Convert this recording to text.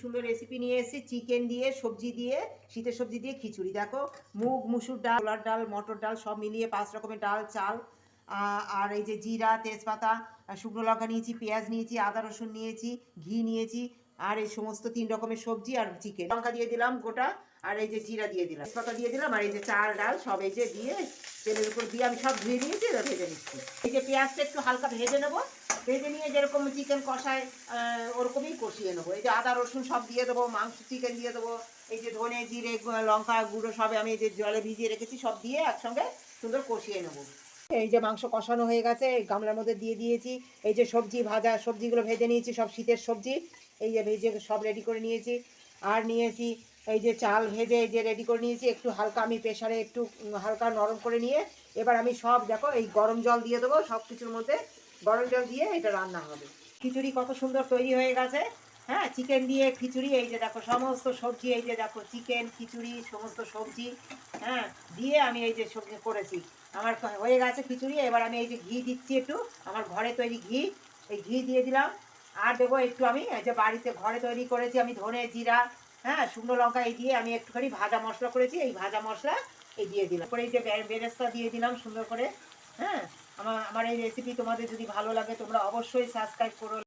সুন্দর রেসিপি নিয়ে এসেছি। চিকেন দিয়ে, সবজি দিয়ে, শীতের সবজি দিয়ে খিচুড়ি। দেখো, মুগ, মুসুর ডাল ছোলার ডাল, মটর ডাল, সব মিলিয়ে পাঁচ রকমের ডাল, চাল আর এই যে জিরা, তেজপাতা শুকনো লঙ্কা নিয়েছি, পেঁয়াজ নিয়েছি, আদা, রসুন নিয়েছি, ঘি নিয়েছি, আর এই সমস্ত তিন রকমের সবজি আর চিকেন লঙ্কা দিয়ে দিলাম গোটা, আর এই যে জিরা দিয়ে দিলাম। তেজপাতা দিয়ে দিলাম, আর এই যে চাল ডাল, সব এই যে দিয়ে তেলের উপর দিয়ে আমি সব ধুয়ে নিয়েছি ভেজে নিচ্ছি। এই যে পেঁয়াজটা একটু হালকা ভেজে নেব। ভেজে নিয়ে যেরকম চিকেন কষায় ওরকমই কষিয়ে নেব। এই যে আদা, রসুন সব দিয়ে দেবো, মাংস চিকেন দিয়ে দেবো। এই যে ধনে, জিরে লঙ্কা, গুঁড়ো সব আমি এই যে জলে ভিজিয়ে রেখেছি, সব দিয়ে একসঙ্গে সুন্দর কষিয়ে নেব। এই যে মাংস কষানো হয়ে গেছে গামলার মধ্যে দিয়ে দিয়েছি। এই যে সবজি ভাজা, সবজিগুলো ভেজে নিয়েছি, সব শীতের সবজি। এই যে ভেজে সব রেডি করে নিয়েছি। আর নিয়েছি এই যে চাল ভেজে এই যে রেডি করে নিয়েছি। একটু হালকা আমি প্রেশারে একটু হালকা নরম করে নিয়ে, এবার আমি সব, দেখো, এই গরম জল দিয়ে দেবো সব কিছুর মধ্যে গরম জল দিয়ে এটা রান্না হবে। খিচুড়ি কত সুন্দর তৈরি হয়ে গেছে। হ্যাঁ চিকেন দিয়ে খিচুড়ি, এই যে দেখো সমস্ত সবজি, এই যে দেখো চিকেন খিচুড়ি, সমস্ত সবজি হ্যাঁ দিয়ে আমি এই যে সবজি করেছি। আমার হয়ে গেছে খিচুড়ি, এবার আমি এই যে ঘি দিচ্ছি একটু। আমার ঘরে তৈরি ঘি, এই ঘি দিয়ে দিলাম। আর দেবো একটু আমি, এই যে বাড়িতে ঘরে তৈরি করেছি আমি ধনে জিরা হ্যাঁ শুকনো লঙ্কা, এই দিয়ে আমি একটুখানি ভাজা মশলা করেছি। এই ভাজা মশলা এই দিয়ে দিলাম। পরে এই যে বেরেস্তা দিয়ে দিলাম সুন্দর করে। হ্যাঁ? আমার আমার এই রেসিপি তোমাদের যদি ভালো লাগে তোমরা অবশ্যই সাবস্ক্রাইব করো